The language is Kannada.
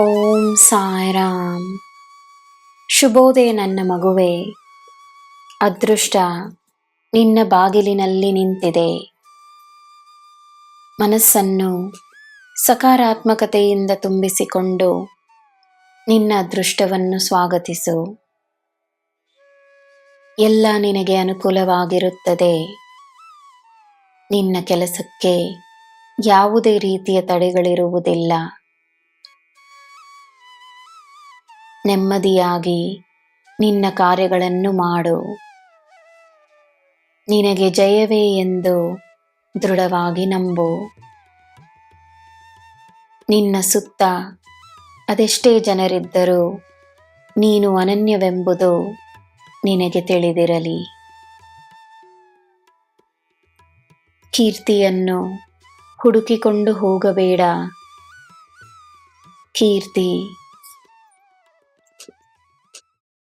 ಓಂ ಸಾಯಿರಾಮ್. ಶುಭೋದಯ ನನ್ನ ಮಗುವೆ. ಅದೃಷ್ಟ ನಿನ್ನ ಬಾಗಿಲಿನಲ್ಲಿ ನಿಂತಿದೆ. ಮನಸ್ಸನ್ನು ಸಕಾರಾತ್ಮಕತೆಯಿಂದ ತುಂಬಿಸಿಕೊಂಡು ನಿನ್ನ ಅದೃಷ್ಟವನ್ನು ಸ್ವಾಗತಿಸು. ಎಲ್ಲ ನಿನಗೆ ಅನುಕೂಲವಾಗಿರುತ್ತದೆ. ನಿನ್ನ ಕೆಲಸಕ್ಕೆ ಯಾವುದೇ ರೀತಿಯ ತಡೆಗಳಿರುವುದಿಲ್ಲ. ನೆಮ್ಮದಿಯಾಗಿ ನಿನ್ನ ಕಾರ್ಯಗಳನ್ನು ಮಾಡು. ನಿನಗೆ ಜಯವೇ ಎಂದು ದೃಢವಾಗಿ ನಂಬು. ನಿನ್ನ ಸುತ್ತ ಅದೆಷ್ಟೇ ಜನರಿದ್ದರೂ ನೀನು ಅನನ್ಯವೆಂಬುದು ನಿನಗೆ ತಿಳಿದಿರಲಿ. ಕೀರ್ತಿಯನ್ನು ಹುಡುಕಿಕೊಂಡು ಹೋಗಬೇಡ. ಕೀರ್ತಿ